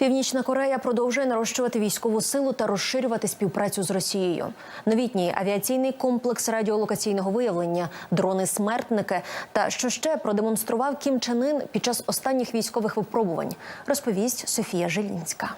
Північна Корея продовжує нарощувати військову силу та розширювати співпрацю з Росією. Новітній авіаційний комплекс радіолокаційного виявлення, дрони-смертники та що ще продемонстрував Кім Чен Ын під час останніх військових випробувань, розповість Софія Жилінська.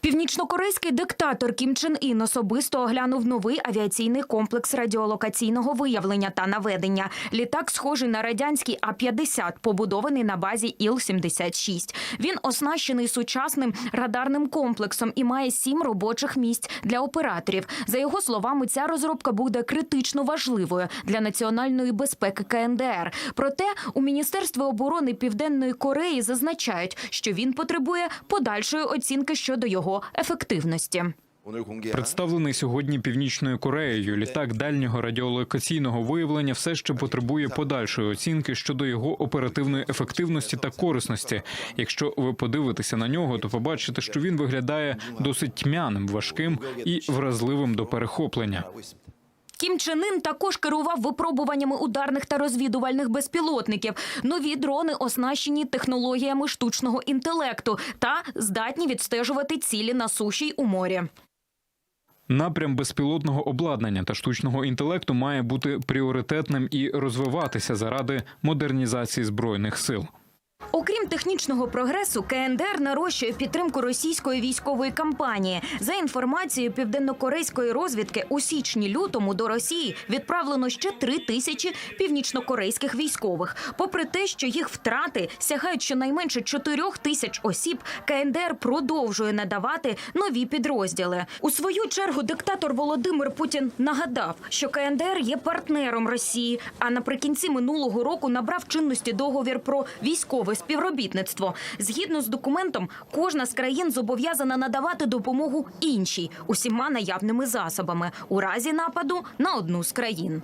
Північнокорейський диктатор Кім Чен Ін особисто оглянув новий авіаційний комплекс радіолокаційного виявлення та наведення. Літак схожий на радянський А-50, побудований на базі Іл-76. Він оснащений сучасним радарним комплексом і має сім робочих місць для операторів. За його словами, ця розробка буде критично важливою для національної безпеки КНДР. Проте у Міністерстві оборони Південної Кореї зазначають, що він потребує подальшої оцінки щодо його його ефективності. Представлений сьогодні північною Кореєю. Літак дальнього радіолокаційного виявлення все ще потребує подальшої оцінки щодо його оперативної ефективності та корисності. Якщо ви подивитеся на нього, то побачите, що він виглядає досить тьмяним, важким і вразливим до перехоплення. Кім Чен Ын також керував випробуваннями ударних та розвідувальних безпілотників. Нові дрони оснащені технологіями штучного інтелекту та здатні відстежувати цілі на суші й у морі. Напрям безпілотного обладнання та штучного інтелекту має бути пріоритетним і розвиватися заради модернізації збройних сил. Окрім технічного прогресу, КНДР нарощує підтримку російської військової кампанії. За інформацією південнокорейської розвідки, у січні-лютому до Росії відправлено ще три тисячі північнокорейських військових. Попри те, що їх втрати сягають щонайменше чотирьох тисяч осіб, КНДР продовжує надавати нові підрозділи. У свою чергу диктатор Володимир Путін нагадав, що КНДР є партнером Росії. А наприкінці минулого року набрав чинності договір про військове співробітництво. Згідно з документом, кожна з країн зобов'язана надавати допомогу іншій усіма наявними засобами у разі нападу на одну з країн.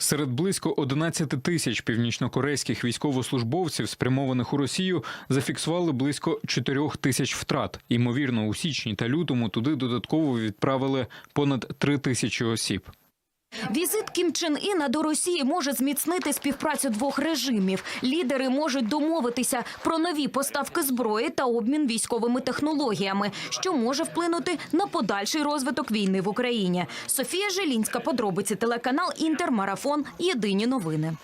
Серед близько 11 тисяч північнокорейських військовослужбовців, спрямованих у Росію, зафіксували близько 4 тисяч втрат. Ймовірно, у січні та лютому туди додатково відправили понад 3 тисячі осіб. Візит Кім Чен Іна до Росії може зміцнити співпрацю двох режимів. Лідери можуть домовитися про нові поставки зброї та обмін військовими технологіями, що може вплинути на подальший розвиток війни в Україні. Софія Желінська, подробиці телеканал Інтермарафон. Єдині новини.